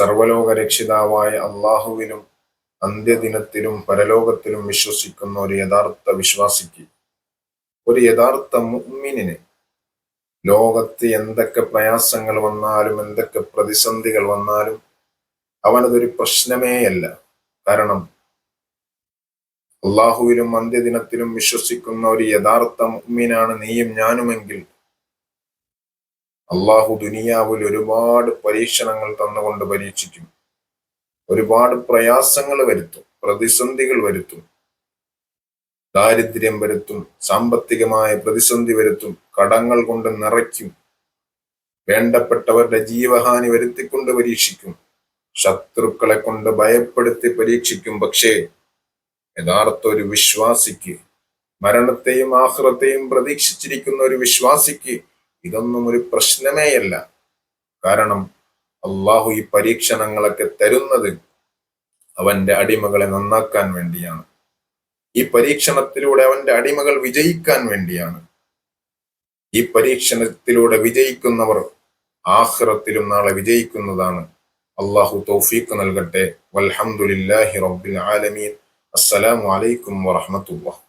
സർവലോക രക്ഷിതാവായ അള്ളാഹുവിലും അന്ത്യദിനത്തിലും പരലോകത്തിലും വിശ്വസിക്കുന്ന ഒരു യഥാർത്ഥ വിശ്വാസിക്ക് ഒരു യഥാർത്ഥ മുഅ്മിനിന് ലോകത്ത് എന്തൊക്കെ പ്രയാസങ്ങൾ വന്നാലും എന്തൊക്കെ പ്രതിസന്ധികൾ വന്നാലും അവനതൊരു പ്രശ്നമേയല്ല. കാരണം അള്ളാഹുവിലും അന്ത്യദിനത്തിലും വിശ്വസിക്കുന്ന ഒരു യഥാർത്ഥ മുഅ്മിനാണ് നീയും ഞാനുമെങ്കിൽ അള്ളാഹു ദുനിയാവിൽ ഒരുപാട് പരീക്ഷണങ്ങൾ തന്നുകൊണ്ട് പരീക്ഷിക്കും. ഒരുപാട് പ്രയാസങ്ങൾ വരുത്തും പ്രതിസന്ധികൾ വരുത്തും ദാരിദ്ര്യം വരുത്തും സാമ്പത്തികമായ പ്രതിസന്ധി വരുത്തും കടങ്ങൾ കൊണ്ട് നിറയ്ക്കും വേണ്ടപ്പെട്ടവരുടെ ജീവഹാനി വരുത്തിക്കൊണ്ട് പരീക്ഷിക്കും ശത്രുക്കളെ കൊണ്ട് ഭയപ്പെടുത്തി പരീക്ഷിക്കും. പക്ഷേ യഥാർത്ഥ ഒരു വിശ്വാസിക്ക് മരണത്തെയും ആഹ്റത്തെയും പ്രതീക്ഷിച്ചിരിക്കുന്ന ഒരു വിശ്വാസിക്ക് ഇതൊന്നും ഒരു പ്രശ്നമേയല്ല. കാരണം അള്ളാഹു ഈ പരീക്ഷണങ്ങളൊക്കെ തരുന്നത് അവന്റെ അടിമകളെ നന്നാക്കാൻ വേണ്ടിയാണ്. ഈ പരീക്ഷണത്തിലൂടെ അവന്റെ അടിമകൾ വിജയിക്കാൻ വേണ്ടിയാണ്. ഈ പരീക്ഷണത്തിലൂടെ വിജയിക്കുന്നവർ ആഹ്റത്തിലും നാളെ വിജയിക്കുന്നതാണ്. അള്ളാഹു തൗഫീഖ് നൽകട്ടെ. വൽഹംദുലില്ലാഹി റബ്ബിൽ ആലമീൻ. അസ്സലാമു അലൈക്കും വറഹ്മത്തുള്ളാഹി.